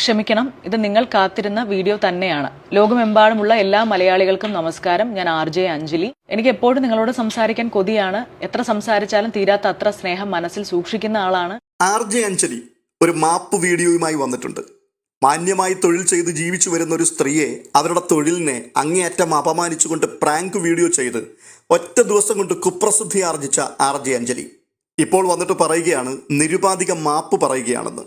ക്ഷമിക്കണം. ഇത് നിങ്ങൾ കാത്തിരുന്ന വീഡിയോ തന്നെയാണ്. ലോകമെമ്പാടുമുള്ള എല്ലാ മലയാളികൾക്കും നമസ്കാരം. ഞാൻ ആർ ജെ അഞ്ജലി. എനിക്ക് എപ്പോഴും നിങ്ങളോട് സംസാരിക്കാൻ കൊതിയാണ്. എത്ര സംസാരിച്ചാലും തീരാത്ത അത്ര സ്നേഹം മനസ്സിൽ സൂക്ഷിക്കുന്ന ആളാണ്. ആർ ജെ അഞ്ജലി ഒരു മാപ്പ് വീഡിയോയുമായി വന്നിട്ടുണ്ട്. മാന്യമായി തൊഴിൽ ചെയ്ത് ജീവിച്ചു വരുന്ന ഒരു സ്ത്രീയെ അവരുടെ തൊഴിലിനെ അങ്ങേയറ്റം അപമാനിച്ചുകൊണ്ട് പ്രാങ്ക് വീഡിയോ ചെയ്ത് ഒറ്റ ദിവസം കൊണ്ട് കുപ്രസിദ്ധി ആർജിച്ച ആർ ജെ അഞ്ജലി. ഇപ്പോൾ വന്നിട്ട് പറയുകയാണ് നിരുപാധിക മാപ്പ് പറയുകയാണെന്ന്.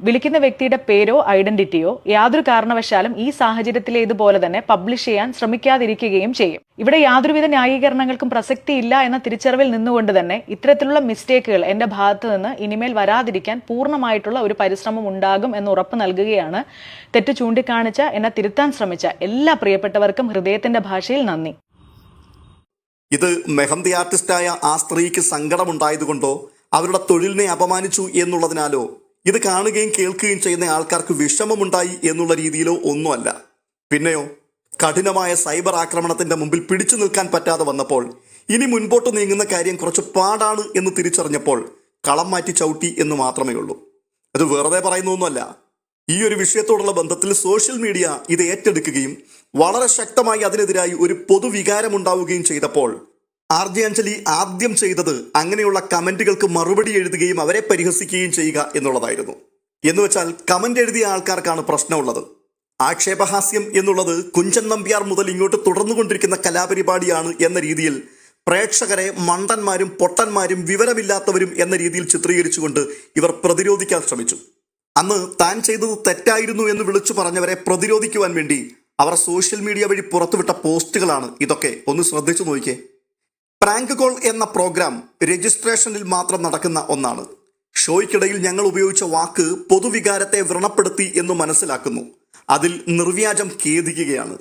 വിളിക്കുന്ന വ്യക്തിയുടെ പേരോ ഐഡന്റിറ്റിയോ യാതൊരു കാരണവശാലും ഈ സാഹചര്യത്തിൽ ഇതുപോലെ തന്നെ പബ്ലിഷ് ചെയ്യാൻ ശ്രമിക്കാതിരിക്കുകയും ചെയ്യും. ഇവിടെ യാതൊരുവിധ ന്യായീകരണങ്ങൾക്കും പ്രസക്തിയില്ല എന്ന തിരിച്ചറിവിൽ നിന്നുകൊണ്ട് തന്നെ ഇത്തരത്തിലുള്ള മിസ്റ്റേക്കുകൾ എന്റെ ഭാഗത്ത് നിന്ന് ഇനിമേൽ വരാതിരിക്കാൻ പൂർണമായിട്ടുള്ള ഒരു പരിശ്രമം ഉണ്ടാകും എന്ന് ഉറപ്പ് നൽകുകയാണ്. തെറ്റ് ചൂണ്ടിക്കാണിച്ച എന്നെ തിരുത്താൻ ശ്രമിച്ച എല്ലാ പ്രിയപ്പെട്ടവർക്കും ഹൃദയത്തിന്റെ ഭാഷയിൽ നന്ദി. ഇത് മെഹന്തി ആർട്ടിസ്റ്റായ ആ സ്ത്രീക്ക് സങ്കടമുണ്ടായതുകൊണ്ടോ അവരുടെ തൊഴിലിനെ അപമാനിച്ചു എന്നുള്ളതിനാലോ ഇത് കാണുകയും കേൾക്കുകയും ചെയ്യുന്ന ആൾക്കാർക്ക് വിഷമമുണ്ടായി എന്നുള്ള രീതിയിലോ ഒന്നുമല്ല. പിന്നെയോ കഠിനമായ സൈബർ ആക്രമണത്തിന്റെ മുമ്പിൽ പിടിച്ചു നിൽക്കാൻ പറ്റാതെ വന്നപ്പോൾ ഇനി മുൻപോട്ട് നീങ്ങുന്ന കാര്യം കുറച്ച് പാടാണ് എന്ന് തിരിച്ചറിഞ്ഞപ്പോൾ കളം മാറ്റി ചവിട്ടി എന്ന് മാത്രമേ ഉള്ളൂ. അത് വെറുതെ പറയുന്നൊന്നുമല്ല ഈ ഒരു വിഷയത്തോടുള്ള ബന്ധത്തിൽ സോഷ്യൽ മീഡിയ ഇത് ഏറ്റെടുക്കുകയും വളരെ ശക്തമായി അതിനെതിരായി ഒരു പൊതുവികാരം ഉണ്ടാവുകയും ചെയ്തപ്പോൾ ആർ ജെ അഞ്ജലി ആദ്യം ചെയ്തത് അങ്ങനെയുള്ള കമന്റുകൾക്ക് മറുപടി എഴുതുകയും അവരെ പരിഹസിക്കുകയും ചെയ്യുക എന്നുള്ളതായിരുന്നു. എന്ന് വെച്ചാൽ കമന്റ് എഴുതിയ ആൾക്കാർക്കാണ് പ്രശ്നമുള്ളത്. ആക്ഷേപഹാസ്യം എന്നുള്ളത് കുഞ്ചൻ നമ്പ്യാർ മുതൽ ഇങ്ങോട്ട് തുടർന്നുകൊണ്ടിരിക്കുന്ന കലാപരിപാടിയാണ് എന്ന രീതിയിൽ പ്രേക്ഷകരെ മണ്ടന്മാരും പൊട്ടന്മാരും വിവരമില്ലാത്തവരും എന്ന രീതിയിൽ ചിത്രീകരിച്ചുകൊണ്ട് ഇവർ പ്രതിരോധിക്കാൻ ശ്രമിച്ചു. അന്ന് താൻ ചെയ്തത് തെറ്റായിരുന്നു എന്ന് വിളിച്ചു പറഞ്ഞവരെ പ്രതിരോധിക്കുവാൻ വേണ്ടി അവർ സോഷ്യൽ മീഡിയ വഴി പുറത്തുവിട്ട പോസ്റ്റുകളാണ് ഇതൊക്കെ. ഒന്ന് ശ്രദ്ധിച്ചു നോക്കിയേ. പ്രാങ്ക് കോൾ എന്ന പ്രോഗ്രാം രജിസ്ട്രേഷനിൽ മാത്രം നടക്കുന്ന ഒന്നാണ്. ഷോയ്ക്കിടയിൽ ഞങ്ങൾ ഉപയോഗിച്ച വാക്ക് പൊതുവികാരത്തെ വ്രണപ്പെടുത്തി എന്ന് മനസ്സിലാക്കുന്നു. അതിൽ നിർവ്യാജം ഖേദിക്കുകയാണ്.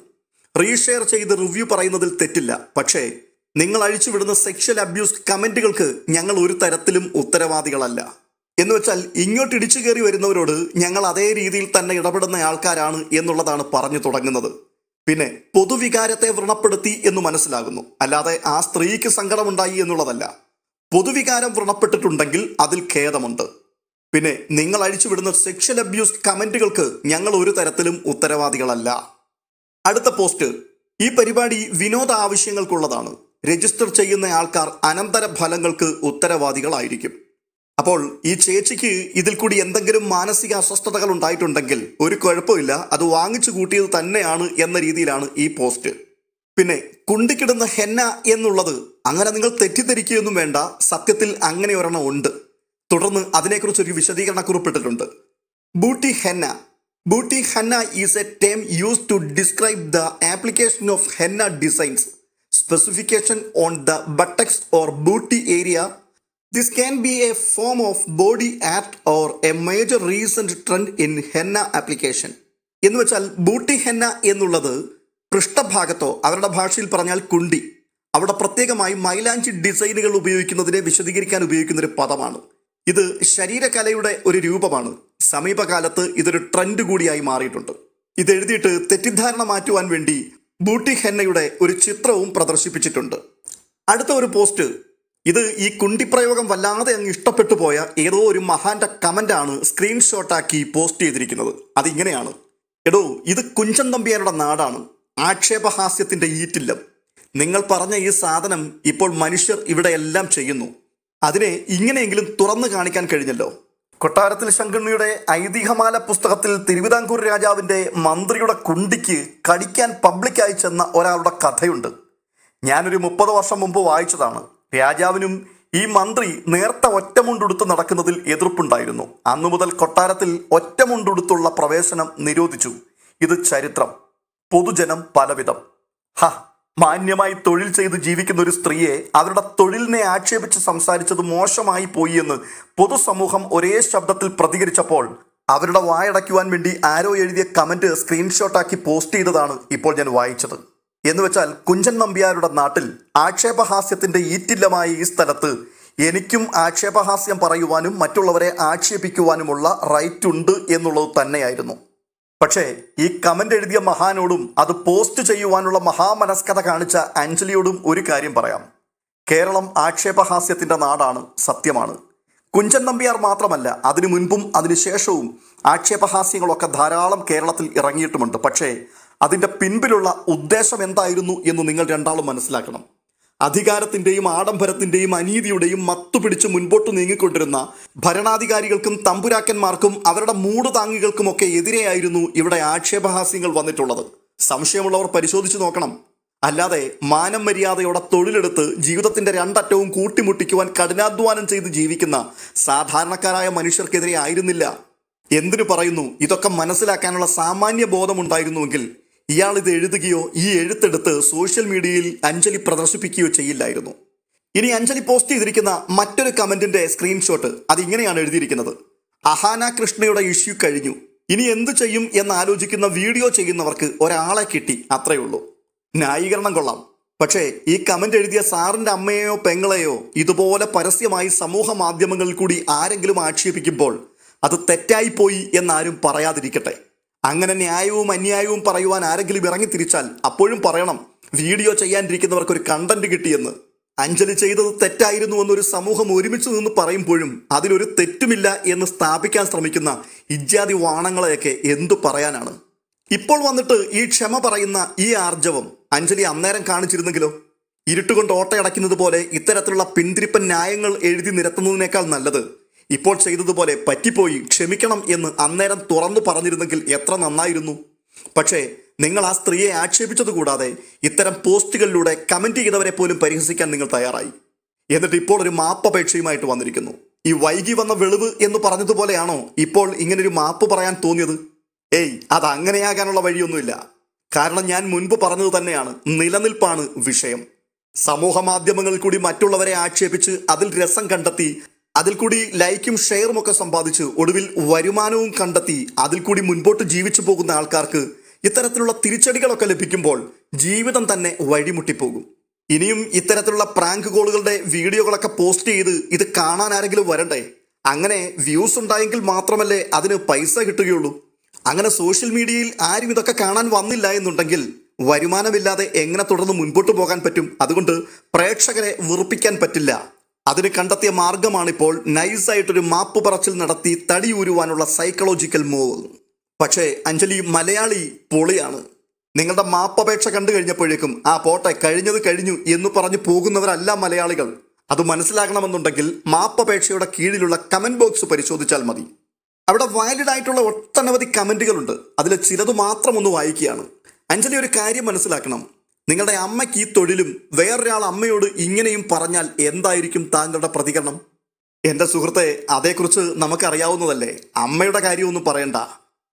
റീഷെയർ ചെയ്ത് റിവ്യൂ പറയുന്നതിൽ തെറ്റില്ല. പക്ഷേ നിങ്ങൾ അഴിച്ചുവിടുന്ന സെക്ഷൽ അബ്യൂസ് കമന്റുകൾക്ക് ഞങ്ങൾ ഒരു തരത്തിലും ഉത്തരവാദികളല്ല. എന്ന് വെച്ചാൽ ഇങ്ങോട്ട് ഇടിച്ചു കയറി വരുന്നവരോട് ഞങ്ങൾ അതേ രീതിയിൽ തന്നെ ഇടപെടുന്ന ആൾക്കാരാണ് എന്നുള്ളതാണ് പറഞ്ഞു തുടങ്ങുന്നത്. പിന്നെ പൊതുവികാരത്തെ വ്രണപ്പെടുത്തി എന്ന് മനസ്സിലാകുന്നു. അല്ലാതെ ആ സ്ത്രീക്ക് സങ്കടമുണ്ടായി എന്നുള്ളതല്ല. പൊതുവികാരം വ്രണപ്പെട്ടിട്ടുണ്ടെങ്കിൽ അതിൽ ഖേദമുണ്ട്. പിന്നെ നിങ്ങൾ അഴിച്ചുവിടുന്ന സെക്ഷൽ അബ്യൂസ് കമന്റുകൾക്ക് ഞങ്ങൾ ഒരു തരത്തിലും ഉത്തരവാദികളല്ല. അടുത്ത പോസ്റ്റ്. ഈ പരിപാടി വിനോദ ആവശ്യങ്ങൾക്കുള്ളതാണ്. രജിസ്റ്റർ ചെയ്യുന്ന ആൾക്കാർ അനന്തര ഫലങ്ങൾക്ക് ഉത്തരവാദികളായിരിക്കും. അപ്പോൾ ഈ ചേച്ചിക്ക് ഇതിൽ കൂടി എന്തെങ്കിലും മാനസിക അസ്വസ്ഥതകൾ ഉണ്ടായിട്ടുണ്ടെങ്കിൽ ഒരു കുഴപ്പമില്ല. അത് വാങ്ങിച്ചു കൂട്ടിയത് തന്നെയാണ് എന്ന രീതിയിലാണ് ഈ പോസ്റ്റ്. പിന്നെ കുണ്ടിക്കിടുന്ന ഹെന്ന എന്നുള്ളത് അങ്ങനെ നിങ്ങൾ തെറ്റിദ്ധരിക്കുകയൊന്നും വേണ്ട. സത്യത്തിൽ അങ്ങനെ ഒരെണ്ണം ഉണ്ട്. തുടർന്ന് അതിനെക്കുറിച്ച് ഒരു വിശദീകരണ കുറിപ്പിട്ടിട്ടുണ്ട് booty henna. Booty henna is a term use to describe the application of henna designs specification on the buttocks or booty area This can be a form of body art or a major recent trend in henna application. എന്ന് വെച്ചാൽ booty henna എന്നുള്ളത് പൃഷ്ഠഭാഗത്തോ അവരുടെ ഭാഷയിൽ പറഞ്ഞാൽ കുണ്ടി അവിടെ പ്രത്യേകമായി മൈലാഞ്ചി ഡിസൈനുകൾ ഉപയോഗിക്കുന്നതിനെ വിശദീകരിക്കാൻ ഉപയോഗിക്കുന്ന ഒരു പദമാണ്. ഇത് ശരീരകലയുടെ ഒരു രൂപമാണ്. സമീപകാലത്ത് ഇതൊരു ട്രെൻഡ് കൂടിയായി മാറിയിട്ടുണ്ട്. ഇത് എഴുതിയിട്ട് തെറ്റിദ്ധാരണ മാറ്റുവാൻ വേണ്ടി ബൂട്ടി ഹെന്നയുടെ ഒരു ചിത്രവും പ്രദർശിപ്പിച്ചിട്ടുണ്ട്. അടുത്ത ഒരു പോസ്റ്റ് ഇത് ഈ കുണ്ടിപ്രയോഗം വല്ലാതെ അങ്ങ് ഇഷ്ടപ്പെട്ടു പോയ ഏതോ ഒരു മഹാന്റെ കമന്റാണ് സ്ക്രീൻഷോട്ടാക്കി പോസ്റ്റ് ചെയ്തിരിക്കുന്നത്. അതിങ്ങനെയാണ്. എടോ ഇത് കുഞ്ചൻ തമ്പിയാരുടെ നാടാണ്. ആക്ഷേപഹാസ്യത്തിന്റെ ഈറ്റില്ല. നിങ്ങൾ പറഞ്ഞ ഈ സാധനം ഇപ്പോൾ മനുഷ്യർ ഇവിടെ എല്ലാം ചെയ്യുന്നു. അതിനെ ഇങ്ങനെയെങ്കിലും തുറന്നു കാണിക്കാൻ കഴിഞ്ഞല്ലോ. കൊട്ടാരത്തിൽ ശങ്കുണ്ണിയുടെ ഐതിഹ്യമാല പുസ്തകത്തിൽ തിരുവിതാംകൂർ രാജാവിന്റെ മന്ത്രിയുടെ കുണ്ടിക്ക് കടിക്കാൻ പബ്ലിക്കായി ചെന്ന ഒരാളുടെ കഥയുണ്ട്. ഞാനൊരു മുപ്പത് വർഷം മുമ്പ് വായിച്ചതാണ്. രാജാവിനും ഈ മന്ത്രി നേർത്ത ഒറ്റമുണ്ടുടുത്ത് നടക്കുന്നതിൽ എതിർപ്പുണ്ടായിരുന്നു. അന്നു മുതൽ കൊട്ടാരത്തിൽ ഒറ്റമുണ്ടുടുത്തുള്ള പ്രവേശനം നിരോധിച്ചു. ഇത് ചരിത്രം പൊതുജനം പലവിധം. ഹ മാന്യമായി തൊഴിൽ ചെയ്ത് ജീവിക്കുന്ന ഒരു സ്ത്രീയെ അവരുടെ തൊഴിലിനെ ആക്ഷേപിച്ച് സംസാരിച്ചത് മോശമായി പോയി എന്ന് പൊതുസമൂഹം ഒരേ ശബ്ദത്തിൽ പ്രതികരിച്ചപ്പോൾ അവരുടെ വായടയ്ക്കുവാൻ വേണ്ടി ആരോ എഴുതിയ കമന്റ് സ്ക്രീൻഷോട്ടാക്കി പോസ്റ്റ് ചെയ്തതാണ് ഇപ്പോൾ ഞാൻ വായിച്ചത്. എന്ന് വെച്ചാൽ കുഞ്ചൻ നമ്പ്യാരുടെ നാട്ടിൽ ആക്ഷേപഹാസ്യത്തിന്റെ ഈറ്റില്ലമായ ഈ സ്ഥലത്ത് എനിക്കും ആക്ഷേപഹാസ്യം പറയുവാനും മറ്റുള്ളവരെ ആക്ഷേപിക്കുവാനുമുള്ള റൈറ്റ് ഉണ്ട് എന്നുള്ളത് തന്നെയായിരുന്നു. പക്ഷേ ഈ കമന്റ് എഴുതിയ മഹാനോടും അത് പോസ്റ്റ് ചെയ്യുവാനുള്ള മഹാമനസ്കത കാണിച്ച അഞ്ജലിയോടും ഒരു കാര്യം പറയാം. കേരളം ആക്ഷേപഹാസ്യത്തിന്റെ നാടാണ് സത്യമാണ്. കുഞ്ചൻ നമ്പ്യാർ മാത്രമല്ല അതിനു മുൻപും അതിനുശേഷവും ആക്ഷേപഹാസ്യങ്ങളൊക്കെ ധാരാളം കേരളത്തിൽ ഇറങ്ങിയിട്ടുമുണ്ട്. പക്ഷേ അതിന്റെ പിൻപിലുള്ള ഉദ്ദേശം എന്തായിരുന്നു എന്ന് നിങ്ങൾ രണ്ടാളും മനസ്സിലാക്കണം. അധികാരത്തിന്റെയും ആഡംബരത്തിന്റെയും അനീതിയുടെയും മത്തുപിടിച്ച് മുൻപോട്ട് നീങ്ങിക്കൊണ്ടിരുന്ന ഭരണാധികാരികൾക്കും തമ്പുരാക്കന്മാർക്കും അവരുടെ മൂട് താങ്ങികൾക്കുമൊക്കെ എതിരെയായിരുന്നു ഇവിടെ ആക്ഷേപഹാസ്യങ്ങൾ വന്നിട്ടുള്ളത്. സംശയമുള്ളവർ പരിശോധിച്ചു നോക്കണം. അല്ലാതെ മാനം മര്യാദയോടെ തൊഴിലെടുത്ത് ജീവിതത്തിന്റെ രണ്ടറ്റവും കൂട്ടിമുട്ടിക്കുവാൻ കഠിനാധ്വാനം ചെയ്ത് ജീവിക്കുന്ന സാധാരണക്കാരായ മനുഷ്യർക്കെതിരെ ആയിരുന്നില്ല. എന്തിനു പറയുന്നു? ഇതൊക്കെ മനസ്സിലാക്കാനുള്ള സാമാന്യ ബോധമുണ്ടായിരുന്നുവെങ്കിൽ ഇയാൾ ഇത് എഴുതുകയോ ഈ എഴുത്തെടുത്ത് സോഷ്യൽ മീഡിയയിൽ അഞ്ജലി പ്രദർശിപ്പിക്കുകയോ ചെയ്യില്ലായിരുന്നു. ഇനി അഞ്ജലി പോസ്റ്റ് ചെയ്തിരിക്കുന്ന മറ്റൊരു കമന്റിന്റെ സ്ക്രീൻഷോട്ട് അത് ഇങ്ങനെയാണ് എഴുതിയിരിക്കുന്നത്. അഹാന കൃഷ്ണയുടെ ഇഷ്യൂ കഴിഞ്ഞു. ഇനി എന്തു ചെയ്യും എന്ന് ആലോചിക്കുന്ന വീഡിയോ ചെയ്യുന്നവർക്ക് ഒരാളെ കിട്ടി അത്രയേ ഉള്ളൂ. ന്യായീകരണം കൊള്ളാം. പക്ഷേ ഈ കമന്റ് എഴുതിയ സാറിന്റെ അമ്മയെയോ പെങ്ങളെയോ ഇതുപോലെ പരസ്യമായി സമൂഹ മാധ്യമങ്ങളിൽ കൂടി ആരെങ്കിലും ആക്ഷേപിക്കുമ്പോൾ അത് തെറ്റായിപ്പോയി എന്നാരും പറയാതിരിക്കട്ടെ. അങ്ങനെ ന്യായവും അന്യായവും പറയുവാൻ ആരെങ്കിലും ഇറങ്ങി തിരിച്ചാൽ അപ്പോഴും പറയണം വീഡിയോ ചെയ്യാനിരിക്കുന്നവർക്ക് ഒരു കണ്ടന്റ് കിട്ടിയെന്ന്. അഞ്ജലി ചെയ്തത് തെറ്റായിരുന്നു എന്നൊരു സമൂഹം ഒരുമിച്ച് നിന്ന് പറയുമ്പോഴും അതിലൊരു തെറ്റുമില്ല എന്ന് സ്ഥാപിക്കാൻ ശ്രമിക്കുന്ന ഇജ്ജാതി വാണങ്ങളെയൊക്കെ എന്തു പറയാനാണ്? ഇപ്പോൾ വന്നിട്ട് ഈ ക്ഷമ പറയുന്ന ഈ ആർജവം അഞ്ജലി അന്നേരം കാണിച്ചിരുന്നെങ്കിലോ? ഇരുട്ടുകൊണ്ട് ഓട്ടയടയ്ക്കുന്നത് പോലെ ഇത്തരത്തിലുള്ള പിന്തിരിപ്പൻ ന്യായങ്ങൾ എഴുതി നിരത്തുന്നതിനേക്കാൾ നല്ലത് ഇപ്പോൾ ചെയ്തതുപോലെ പറ്റിപ്പോയി. ക്ഷമിക്കണം എന്ന് അന്നേരം തുറന്നു പറഞ്ഞിരുന്നെങ്കിൽ എത്ര നന്നായിരുന്നു. പക്ഷേ നിങ്ങൾ ആ സ്ത്രീയെ ആക്ഷേപിച്ചത് കൂടാതെ ഇത്തരം പോസ്റ്റുകളിലൂടെ കമന്റ് ചെയ്തവരെ പോലും പരിഹസിക്കാൻ നിങ്ങൾ തയ്യാറായി. എന്നിട്ട് ഇപ്പോൾ ഒരു മാപ്പപേക്ഷയുമായിട്ട് വന്നിരിക്കുന്നു. ഈ വൈകി വന്ന വെളിവ് എന്ന് പറഞ്ഞതുപോലെയാണോ ഇപ്പോൾ ഇങ്ങനൊരു മാപ്പ് പറയാൻ തോന്നിയത്? ഏയ് അത് അങ്ങനെയാകാനുള്ള വഴിയൊന്നുമില്ല. കാരണം ഞാൻ മുൻപ് പറഞ്ഞത് തന്നെയാണ്. നിലനിൽപ്പാണ് വിഷയം. സമൂഹ മാധ്യമങ്ങളിൽ കൂടി മറ്റുള്ളവരെ ആക്ഷേപിച്ച് അതിൽ രസം കണ്ടെത്തി അതിൽ കൂടി ലൈക്കും ഷെയറും ഒക്കെ സമ്പാദിച്ച് ഒടുവിൽ വരുമാനവും കണ്ടെത്തി അതിൽ കൂടി മുൻപോട്ട് ജീവിച്ചു പോകുന്ന ആൾക്കാർക്ക് ഇത്തരത്തിലുള്ള തിരിച്ചടികളൊക്കെ ലഭിക്കുമ്പോൾ ജീവിതം തന്നെ വഴിമുട്ടിപ്പോകും. ഇനിയും ഇത്തരത്തിലുള്ള പ്രാങ്ക് കോളുകളുടെ വീഡിയോകളൊക്കെ പോസ്റ്റ് ചെയ്ത് ഇത് കാണാൻ ആരെങ്കിലും വരണ്ടേ? അങ്ങനെ വ്യൂസ് ഉണ്ടായെങ്കിൽ മാത്രമല്ലേ അതിന് പൈസ കിട്ടുകയുള്ളൂ. അങ്ങനെ സോഷ്യൽ മീഡിയയിൽ ആരും ഇതൊക്കെ കാണാൻ വന്നില്ല എന്നുണ്ടെങ്കിൽ വരുമാനമില്ലാതെ എങ്ങനെ തുടർന്ന് മുൻപോട്ട് പോകാൻ പറ്റും? അതുകൊണ്ട് പ്രേക്ഷകരെ വെറുപ്പിക്കാൻ പറ്റില്ല. അതിന് കണ്ടെത്തിയ മാർഗമാണിപ്പോൾ നൈസായിട്ടൊരു മാപ്പ് പറച്ചിൽ നടത്തി തടിയൂരുവാനുള്ള സൈക്കോളജിക്കൽ മൂവ് പക്ഷേ അഞ്ജലി മലയാളി പൊളിയാണ്. നിങ്ങളുടെ മാപ്പപേക്ഷ കണ്ടു കഴിഞ്ഞപ്പോഴേക്കും ആ പോട്ടെ കഴിഞ്ഞത് കഴിഞ്ഞു എന്ന് പറഞ്ഞു പോകുന്നവരല്ല മലയാളികൾ. അത് മനസ്സിലാക്കണമെന്നുണ്ടെങ്കിൽ മാപ്പപേക്ഷയുടെ കീഴിലുള്ള കമന്റ് ബോക്സ് പരിശോധിച്ചാൽ മതി. അവിടെ വാലിഡ് ആയിട്ടുള്ള ഒട്ടനവധി കമന്റുകളുണ്ട് അതിൽ ചിലത് മാത്രം ഒന്ന് വായിക്കുകയാണ്. അഞ്ജലി ഒരു കാര്യം മനസ്സിലാക്കണം. നിങ്ങളുടെ അമ്മയ്ക്ക് ഈ തൊഴിലും വേറൊരാൾ അമ്മയോട് ഇങ്ങനെയും പറഞ്ഞാൽ എന്തായിരിക്കും താങ്കളുടെ പ്രതികരണം? എന്റെ സുഹൃത്തെ അതേക്കുറിച്ച് നമുക്കറിയാവുന്നതല്ലേ? അമ്മയുടെ കാര്യമൊന്നും പറയണ്ട.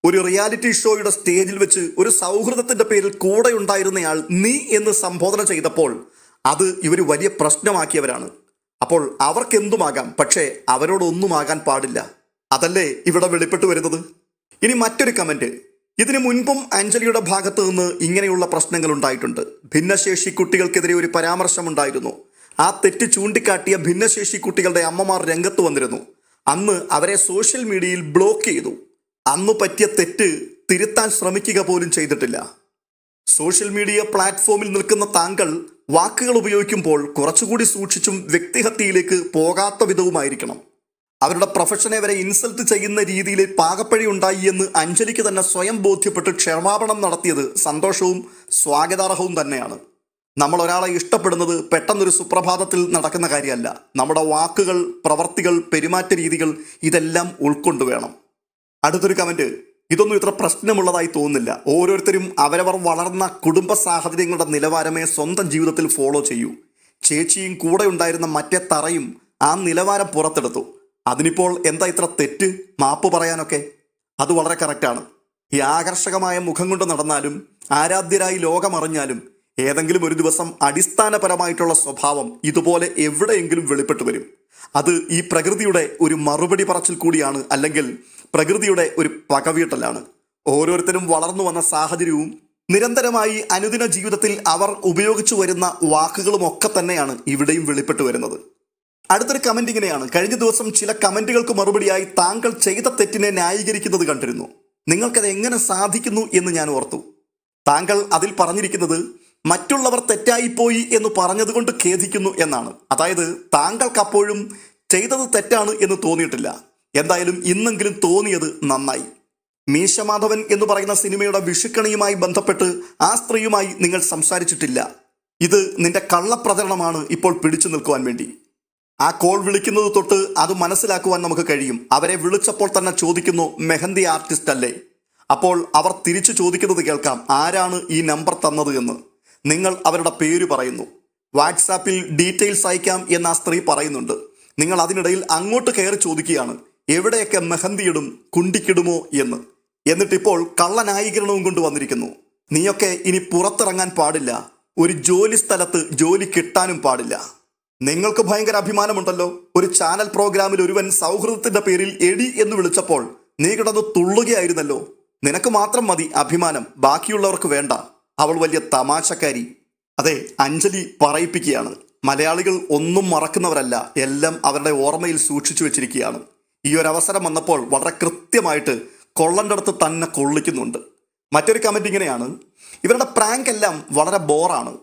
ഒരു റിയാലിറ്റി ഷോയുടെ സ്റ്റേജിൽ വെച്ച് ഒരു സൗഹൃദത്തിന്റെ പേരിൽ കൂടെ ഉണ്ടായിരുന്നയാൾ നീ എന്ന് സംബോധന ചെയ്തപ്പോൾ അത് ഇവർ വലിയ പ്രശ്നമാക്കിയവരാണ്. അപ്പോൾ അവർക്കെന്തുമാകാം? പക്ഷേ അവരോടൊന്നുമാകാൻ പാടില്ല. അതല്ലേ ഇവിടെ വെളിപ്പെട്ട് വരുന്നത്? ഇനി മറ്റൊരു കമന്റ് ഇതിനു മുൻപും അഞ്ജലിയുടെ ഭാഗത്ത് നിന്ന് ഇങ്ങനെയുള്ള പ്രശ്നങ്ങൾ ഉണ്ടായിട്ടുണ്ട്. ഭിന്നശേഷി കുട്ടികൾക്കെതിരെ ഒരു പരാമർശമുണ്ടായിരുന്നു. ആ തെറ്റ് ചൂണ്ടിക്കാട്ടിയ ഭിന്നശേഷി കുട്ടികളുടെ അമ്മമാർ രംഗത്ത് വന്നിരുന്നു. അന്ന് അവരെ സോഷ്യൽ മീഡിയയിൽ ബ്ലോക്ക് ചെയ്തു. അന്ന് പറ്റിയ തെറ്റ് തിരുത്താൻ ശ്രമിക്കുക പോലും ചെയ്തിട്ടില്ല. സോഷ്യൽ മീഡിയ പ്ലാറ്റ്ഫോമിൽ നിൽക്കുന്ന താങ്കൾ വാക്കുകൾ ഉപയോഗിക്കുമ്പോൾ കുറച്ചുകൂടി സൂക്ഷിച്ചും വ്യക്തിഹത്യയിലേക്ക് പോകാത്ത വിധവുമായിരിക്കണം. അവരുടെ പ്രൊഫഷനെ വരെ ഇൻസൾട്ട് ചെയ്യുന്ന രീതിയിൽ പാകപ്പഴി ഉണ്ടായി എന്ന് അഞ്ജലിക്ക് തന്നെ സ്വയം ബോധ്യപ്പെട്ട് ക്ഷമാപണം നടത്തിയത് സന്തോഷവും സ്വാഗതാർഹവും തന്നെയാണ്. നമ്മൾ ഒരാളെ ഇഷ്ടപ്പെടുന്നത് പെട്ടെന്നൊരു സുപ്രഭാതത്തിൽ നടക്കുന്ന കാര്യമല്ല. നമ്മുടെ വാക്കുകൾ പ്രവർത്തികൾ പെരുമാറ്റ രീതികൾ ഇതെല്ലാം ഉൾക്കൊണ്ടു വേണം. അടുത്തൊരു കമന്റ് ഇതൊന്നും ഇത്ര പ്രശ്നമുള്ളതായി തോന്നുന്നില്ല. ഓരോരുത്തരും അവരവർ വളർന്ന കുടുംബ സാഹചര്യങ്ങളുടെ നിലവാരമേ സ്വന്തം ജീവിതത്തിൽ ഫോളോ ചെയ്യൂ. ചേച്ചിയും കൂടെ ഉണ്ടായിരുന്ന മറ്റേ തറയും ആ നിലവാരം പുറത്തെടുത്തു. അതിനിപ്പോൾ എന്താ ഇത്ര തെറ്റ്? മാപ്പ് പറയാനൊക്കെ? അത് വളരെ കറക്റ്റാണ് ഈ ആകർഷകമായ മുഖം കൊണ്ട് നടന്നാലും ആരാധ്യരായി ലോകമറിഞ്ഞാലും ഏതെങ്കിലും ഒരു ദിവസം അടിസ്ഥാനപരമായിട്ടുള്ള സ്വഭാവം ഇതുപോലെ എവിടെയെങ്കിലും വെളിപ്പെട്ടു വരും. അത് ഈ പ്രകൃതിയുടെ ഒരു മറുപടി പറച്ചിൽ കൂടിയാണ് അല്ലെങ്കിൽ പ്രകൃതിയുടെ ഒരു പകവീട്ടലാണ്. ഓരോരുത്തരും വളർന്നു വന്ന സാഹചര്യവും നിരന്തരമായി അനുദിന ജീവിതത്തിൽ അവർ ഉപയോഗിച്ചു വരുന്ന വാക്കുകളുമൊക്കെ തന്നെയാണ് ഇവിടെയും വെളിപ്പെട്ടു വരുന്നത്. അടുത്തൊരു കമന്റ് ഇങ്ങനെയാണ്. കഴിഞ്ഞ ദിവസം ചില കമന്റുകൾക്ക് മറുപടിയായി താങ്കൾ ചെയ്ത തെറ്റിനെ ന്യായീകരിക്കുന്നത് കണ്ടിരുന്നു. നിങ്ങൾക്കത് എങ്ങനെ സാധിക്കുന്നു എന്ന് ഞാൻ ഓർത്തു. താങ്കൾ അതിൽ പറഞ്ഞിരിക്കുന്നത് മറ്റുള്ളവർ തെറ്റായിപ്പോയി എന്ന് പറഞ്ഞതുകൊണ്ട് ഖേദിക്കുന്നു എന്നാണ്. അതായത് താങ്കൾക്ക് അപ്പോഴും ചെയ്തത് തെറ്റാണ് എന്ന് തോന്നിയിട്ടില്ല. എന്തായാലും ഇന്നെങ്കിലും തോന്നിയത് നന്നായി. മീശമാധവൻ എന്ന് പറയുന്ന സിനിമയുടെ വിഷുക്കണിയുമായി ബന്ധപ്പെട്ട് ആ സ്ത്രീയുമായി നിങ്ങൾ സംസാരിച്ചിട്ടില്ല. ഇത് നിന്റെ കള്ളപ്രചരണമാണ് ഇപ്പോൾ പിടിച്ചു നിൽക്കുവാൻ വേണ്ടി. ആ കോൾ വിളിക്കുന്നത് തൊട്ട് അത് മനസ്സിലാക്കുവാൻ നമുക്ക് കഴിയും. അവരെ വിളിച്ചപ്പോൾ തന്നെ ചോദിക്കുന്നു മെഹന്തി ആർട്ടിസ്റ്റ് അല്ലേ? അപ്പോൾ അവർ തിരിച്ചു ചോദിക്കുന്നത് കേൾക്കാം ആരാണ് ഈ നമ്പർ തന്നത് എന്ന്? നിങ്ങൾ അവരുടെ പേര് പറയുന്നു. വാട്സാപ്പിൽ ഡീറ്റെയിൽസ് അയക്കാം എന്ന് ആ സ്ത്രീ പറയുന്നുണ്ട്. നിങ്ങൾ അതിനിടയിൽ അങ്ങോട്ട് കയറി ചോദിക്കുകയാണ് എവിടെയൊക്കെ മെഹന്തിയിടും കുണ്ടിക്കിടുമോ എന്ന്? എന്നിട്ടിപ്പോൾ കള്ളനായീകരണവും കൊണ്ട് വന്നിരിക്കുന്നു. നീയൊക്കെ ഇനി പുറത്തിറങ്ങാൻ പാടില്ല. ഒരു ജോലി സ്ഥലത്ത് ജോലി കിട്ടാനും പാടില്ല. നിങ്ങൾക്ക് ഭയങ്കര അഭിമാനമുണ്ടല്ലോ. ഒരു ചാനൽ പ്രോഗ്രാമിൽ ഒരുവൻ സൗഹൃദത്തിന്റെ പേരിൽ എടി എന്ന് വിളിച്ചപ്പോൾ നീ കിടന്ന് തുള്ളുകയായിരുന്നല്ലോ. നിനക്ക് മാത്രം മതി അഭിമാനം ബാക്കിയുള്ളവർക്ക് വേണ്ട. അവൾ വലിയ തമാശക്കാരി. അതെ അഞ്ജലി പറയിപ്പിക്കുകയാണ്. മലയാളികൾ ഒന്നും മറക്കുന്നവരല്ല എല്ലാം അവരുടെ ഓർമ്മയിൽ സൂക്ഷിച്ചു വെച്ചിരിക്കുകയാണ്. ഈ ഒരു അവസരം വന്നപ്പോൾ വളരെ കൃത്യമായിട്ട് കൊള്ളന്റെ അടുത്ത് തന്നെ കൊള്ളിക്കുന്നുണ്ട്. മറ്റൊരു കമന്റ് ഇങ്ങനെയാണ്. ഇവരുടെ പ്രാങ്ക് എല്ലാം വളരെ ബോറാണ്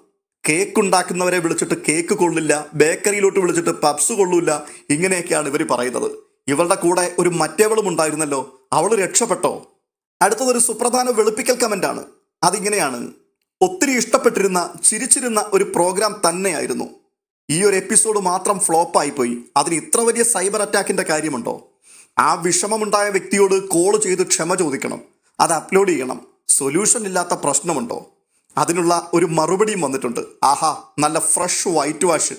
കേക്ക് ഉണ്ടാക്കുന്നവരെ വിളിച്ചിട്ട് കേക്ക് കൊള്ളില്ല ബേക്കറിയിലോട്ട് വിളിച്ചിട്ട് പപ്സ് കൊള്ളൂല്ല ഇങ്ങനെയൊക്കെയാണ് ഇവർ പറയുന്നത്. ഇവളുടെ കൂടെ ഒരു മറ്റേവളും ഉണ്ടായിരുന്നല്ലോ അവൾ രക്ഷപ്പെട്ടോ? അടുത്തതൊരു സുപ്രധാന വെളുപ്പിക്കൽ കമന്റാണ്. അതിങ്ങനെയാണ്. ഒത്തിരി ഇഷ്ടപ്പെട്ടിരുന്ന ചിരിച്ചിരുന്ന ഒരു പ്രോഗ്രാം തന്നെയായിരുന്നു. ഈ ഒരു എപ്പിസോഡ് മാത്രം ഫ്ലോപ്പായി പോയി അതിന് ഇത്ര വലിയ സൈബർ അറ്റാക്കിന്റെ കാര്യമുണ്ടോ? ആ വിഷമമുണ്ടായ വ്യക്തിയോട് കോൾ ചെയ്ത് ക്ഷമ ചോദിക്കണം. അത് അപ്ലോഡ് ചെയ്യണം. സൊല്യൂഷൻ ഇല്ലാത്ത പ്രശ്നമുണ്ടോ? അതിനുള്ള ഒരു മറുപടിയും വന്നിട്ടുണ്ട്. ആഹാ നല്ല ഫ്രഷ് വൈറ്റ് വാഷ്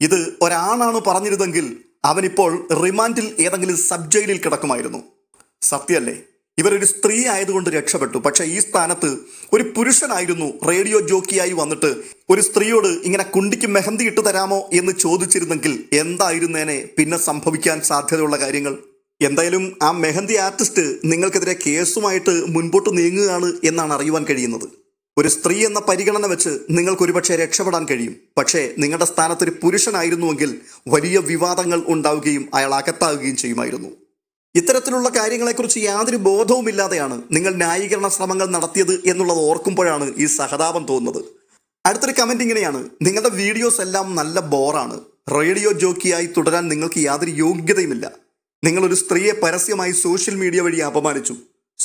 ഇത് ഒരാണാണ് പറഞ്ഞിരുന്നെങ്കിൽ അവനിപ്പോൾ റിമാൻഡിൽ ഏതെങ്കിലും സബ് ജയിലിൽ കിടക്കുമായിരുന്നു. സത്യമല്ലേ? ഇവരൊരു സ്ത്രീ ആയതുകൊണ്ട് രക്ഷപ്പെട്ടു. പക്ഷെ ഈ സ്ഥാനത്ത് ഒരു പുരുഷനായിരുന്നു റേഡിയോ ജോക്കിയായി വന്നിട്ട് ഒരു സ്ത്രീയോട് ഇങ്ങനെ കുണ്ടിക്ക് മെഹന്തി ഇട്ട് തരാമോ എന്ന് ചോദിച്ചിരുന്നെങ്കിൽ എന്തായിരുന്നേനെ പിന്നെ സംഭവിക്കാൻ സാധ്യതയുള്ള കാര്യങ്ങൾ? എന്തായാലും ആ മെഹന്തി ആർട്ടിസ്റ്റ് നിങ്ങൾക്കെതിരെ കേസുമായിട്ട് മുൻപോട്ട് നീങ്ങുകയാണ് എന്നാണ് അറിയുവാൻ കഴിയുന്നത്. ഒരു സ്ത്രീ എന്ന പരിഗണന വെച്ച് നിങ്ങൾക്ക് ഒരുപക്ഷെ രക്ഷപ്പെടാൻ കഴിയും. പക്ഷേ നിങ്ങളുടെ സ്ഥാനത്ത് ഒരു പുരുഷനായിരുന്നുവെങ്കിൽ വലിയ വിവാദങ്ങൾ ഉണ്ടാവുകയും അയാൾ അകത്താവുകയും ചെയ്യുമായിരുന്നു. ഇത്തരത്തിലുള്ള കാര്യങ്ങളെക്കുറിച്ച് യാതൊരു ബോധവുമില്ലാതെയാണ് നിങ്ങൾ ന്യായീകരണ ശ്രമങ്ങൾ നടത്തിയത് എന്നുള്ളത് ഓർക്കുമ്പോഴാണ് ഈ സഹതാപം തോന്നുന്നത്. അടുത്തൊരു കമന്റ് ഇങ്ങനെയാണ്. നിങ്ങളുടെ വീഡിയോസ് എല്ലാം നല്ല ബോറാണ്. റേഡിയോ ജോക്കിയായി തുടരാൻ നിങ്ങൾക്ക് യാതൊരു യോഗ്യതയുമില്ല. നിങ്ങൾ ഒരു സ്ത്രീയെ പരസ്യമായി സോഷ്യൽ മീഡിയ വഴി അപമാനിച്ചു.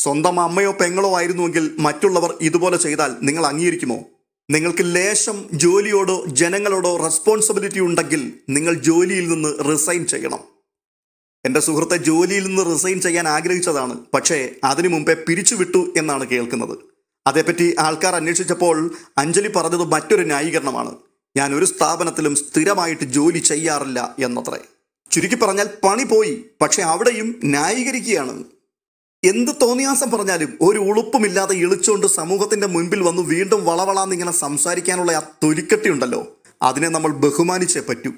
സ്വന്തം അമ്മയോ പെങ്ങളോ ആയിരുന്നുവെങ്കിൽ മറ്റുള്ളവർ ഇതുപോലെ ചെയ്താൽ നിങ്ങൾ അംഗീകരിക്കുമോ? നിങ്ങൾക്ക് ലേശം ജോലിയോടോ ജനങ്ങളോടോ റെസ്പോൺസിബിലിറ്റി ഉണ്ടെങ്കിൽ നിങ്ങൾ ജോലിയിൽ നിന്ന് റിസൈൻ ചെയ്യണം. എന്റെ സുഹൃത്തെ ജോലിയിൽ നിന്ന് റിസൈൻ ചെയ്യാൻ ആഗ്രഹിച്ചതാണ്. പക്ഷേ അതിനു മുമ്പേ പിരിച്ചുവിട്ടു എന്നാണ് കേൾക്കുന്നത്. അതേപ്പറ്റി ആൾക്കാർ അന്വേഷിച്ചപ്പോൾ അഞ്ജലി പറഞ്ഞത് മറ്റൊരു ന്യായീകരണമാണ്. ഞാൻ ഒരു സ്ഥാപനത്തിലും സ്ഥിരമായിട്ട് ജോലി ചെയ്യാറില്ല എന്നത്രേ. ചുരുക്കി പറഞ്ഞാൽ പണി പോയി പക്ഷെ അവിടെയും ന്യായീകരിക്കുകയാണ്. എന്ത് തോന്നിയാസം പറഞ്ഞാലും ഒരു ഉളുപ്പുമില്ലാതെ ഇളിച്ചുകൊണ്ട് സമൂഹത്തിന്റെ മുൻപിൽ വന്ന് വീണ്ടും വളവളാന്നിങ്ങനെ സംസാരിക്കാനുള്ള ആ തൊലിക്കട്ടി ഉണ്ടല്ലോ. അതിനെ നമ്മൾ ബഹുമാനിച്ചേ പറ്റൂ.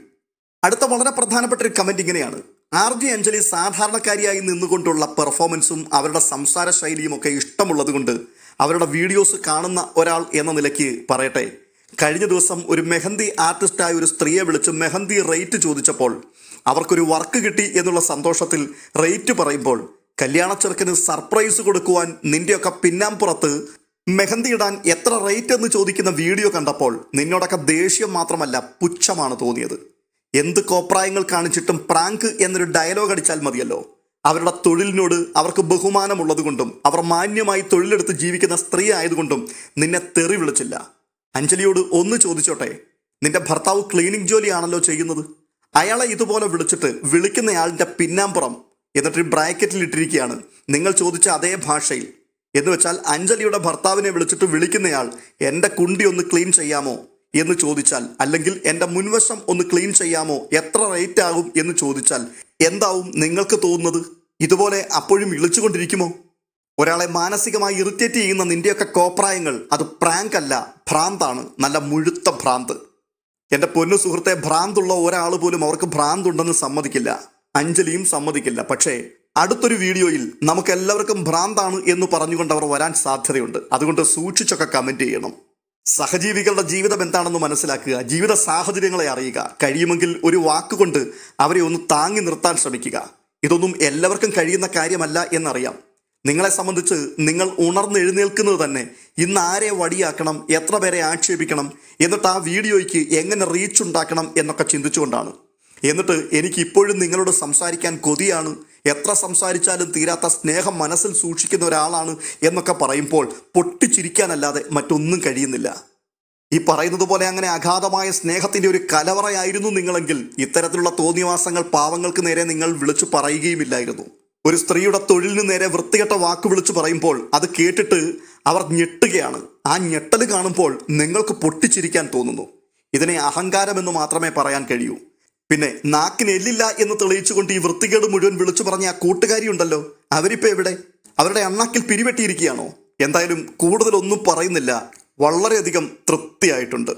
അടുത്ത വളരെ പ്രധാനപ്പെട്ട ഒരു കമന്റ് ഇങ്ങനെയാണ്. ആർ ജി അഞ്ജലി സാധാരണക്കാരിയായി നിന്നുകൊണ്ടുള്ള പെർഫോമൻസും അവരുടെ സംസാര ശൈലിയും ഒക്കെ ഇഷ്ടമുള്ളത് കൊണ്ട് അവരുടെ വീഡിയോസ് കാണുന്ന ഒരാൾ എന്ന നിലയ്ക്ക് പറയട്ടെ. കഴിഞ്ഞ ദിവസം ഒരു മെഹന്തി ആർട്ടിസ്റ്റായ ഒരു സ്ത്രീയെ വിളിച്ച് മെഹന്തി റേറ്റ് ചോദിച്ചപ്പോൾ അവർക്കൊരു വർക്ക് കിട്ടി എന്നുള്ള സന്തോഷത്തിൽ റേറ്റ് പറയുമ്പോൾ കല്യാണ ചെറുക്കന് സർപ്രൈസ് കൊടുക്കുവാൻ നിന്റെയൊക്കെ പിന്നാമ്പുറത്ത് മെഹന്തി ഇടാൻ എത്ര റേറ്റ് എന്ന് ചോദിക്കുന്ന വീഡിയോ കണ്ടപ്പോൾ നിന്നോടൊക്കെ ദേഷ്യം മാത്രമല്ല പുച്ഛമാണ് തോന്നിയത്. എന്ത് കോപ്രായങ്ങൾ കാണിച്ചിട്ടും പ്രാങ്ക് എന്നൊരു ഡയലോഗ് അടിച്ചാൽ മതിയല്ലോ. അവരുടെ തൊഴിലിനോട് അവർക്ക് ബഹുമാനമുള്ളതുകൊണ്ടും അവർ മാന്യമായി തൊഴിലെടുത്ത് ജീവിക്കുന്ന സ്ത്രീ ആയതുകൊണ്ടും നിന്നെ തെറി വിളിച്ചില്ല. അഞ്ജലിയോട് ഒന്ന് ചോദിച്ചോട്ടെ നിന്റെ ഭർത്താവ് ക്ലീനിങ് ജോലിയാണല്ലോ ചെയ്യുന്നത്? അയാളെ ഇതുപോലെ വിളിച്ചിട്ട് വിളിക്കുന്നയാളുടെ പിന്നാമ്പുറം എന്നിട്ട് ബ്രാക്കറ്റിൽ ഇട്ടിരിക്കുകയാണ്. നിങ്ങൾ ചോദിച്ച അതേ ഭാഷയിൽ. എന്ന് വെച്ചാൽ അഞ്ജലിയുടെ ഭർത്താവിനെ വിളിച്ചിട്ട് വിളിക്കുന്നയാൾ എന്റെ കുണ്ടി ഒന്ന് ക്ലീൻ ചെയ്യാമോ? എന്ന് ചോദിച്ചാൽ അല്ലെങ്കിൽ എന്റെ മുൻവശം ഒന്ന് ക്ലീൻ ചെയ്യാമോ? എത്ര റേറ്റ് ആകും? എന്ന് ചോദിച്ചാൽ എന്താവും നിങ്ങൾക്ക് തോന്നുന്നത്? ഇതുപോലെ അപ്പോഴും വിളിച്ചുകൊണ്ടിരിക്കുമോ? ഒരാളെ മാനസികമായി ഇറിറ്റേറ്റ് ചെയ്യുന്ന നിന്റെയൊക്കെ കോപ്രായങ്ങൾ അത് പ്രാങ്ക് അല്ല ഭ്രാന്താണ്. നല്ല മുഴുത്ത ഭ്രാന്ത്. എന്റെ പൊന്നു സുഹൃത്തെ ഭ്രാന്തുള്ള ഒരാൾ പോലും അവർക്ക് ഭ്രാന്തുണ്ടെന്ന് സമ്മതിക്കില്ല. അഞ്ജലിയും സമ്മതിക്കില്ല. പക്ഷേ അടുത്തൊരു വീഡിയോയിൽ നമുക്ക് എല്ലാവർക്കും ഭ്രാന്താണ് എന്ന് പറഞ്ഞുകൊണ്ട് അവർ വരാൻ സാധ്യതയുണ്ട്. അതുകൊണ്ട് സൂക്ഷിച്ചൊക്കെ കമന്റ് ചെയ്യണം. സഹജീവികളുടെ ജീവിതം എന്താണെന്ന് മനസ്സിലാക്കുക. ജീവിത സാഹചര്യങ്ങളെ അറിയുക. കഴിയുമെങ്കിൽ ഒരു വാക്കുകൊണ്ട് അവരെ ഒന്ന് താങ്ങി നിർത്താൻ ശ്രമിക്കുക. ഇതൊന്നും എല്ലാവർക്കും കഴിയുന്ന കാര്യമല്ല എന്നറിയാം. നിങ്ങളെ സംബന്ധിച്ച് നിങ്ങൾ ഉണർന്നെഴുന്നേൽക്കുന്നത് തന്നെ ഇന്ന് ആരെ വടിയാക്കണം എത്ര പേരെ ആക്ഷേപിക്കണം എന്നിട്ട് ആ വീഡിയോയ്ക്ക് എങ്ങനെ റീച്ച് ഉണ്ടാക്കണം എന്നൊക്കെ ചിന്തിച്ചുകൊണ്ടാണ്. എന്നിട്ട് എനിക്ക് ഇപ്പോഴും നിങ്ങളോട് സംസാരിക്കാൻ കൊതിയാണ്. എത്ര സംസാരിച്ചാലും തീരാത്ത സ്നേഹം മനസ്സിൽ സൂക്ഷിക്കുന്ന ഒരാളാണ് എന്നൊക്കെ പറയുമ്പോൾ പൊട്ടിച്ചിരിക്കാനല്ലാതെ മറ്റൊന്നും കഴിയുന്നില്ല. ഈ പറയുന്നത് പോലെ അങ്ങനെ അഗാധമായ സ്നേഹത്തിന്റെ ഒരു കലവറയായിരുന്നു നിങ്ങളെങ്കിൽ ഇത്തരത്തിലുള്ള തോന്നിവാസങ്ങൾ പാവങ്ങൾക്ക് നേരെ നിങ്ങൾ വിളിച്ചു പറയുകയുമില്ലായിരുന്നു. ഒരു സ്ത്രീയുടെ തൊഴിലിന് നേരെ വൃത്തികെട്ട വാക്ക് വിളിച്ചു പറയുമ്പോൾ അത് കേട്ടിട്ട് അവർ ഞെട്ടുകയാണ്. ആ ഞെട്ടൽ കാണുമ്പോൾ നിങ്ങൾക്ക് പൊട്ടിച്ചിരിക്കാൻ തോന്നുന്നു. ഇതിനെ അഹങ്കാരമെന്ന് മാത്രമേ പറയാൻ കഴിയൂ. പിന്നെ നാക്കിന് എല്ലില്ല എന്ന് തെളിയിച്ചുകൊണ്ട് ഈ വൃത്തികേട് മുഴുവൻ വിളിച്ചു പറഞ്ഞ ആ കൂട്ടുകാരി ഉണ്ടല്ലോ അവരിപ്പോ എവിടെ? അവരുടെ അണ്ണാക്കിൽ പിരിവെട്ടിയിരിക്കുകയാണോ? എന്തായാലും കൂടുതലൊന്നും പറയുന്നില്ല. വളരെയധികം തൃപ്തിയായിട്ടുണ്ട്.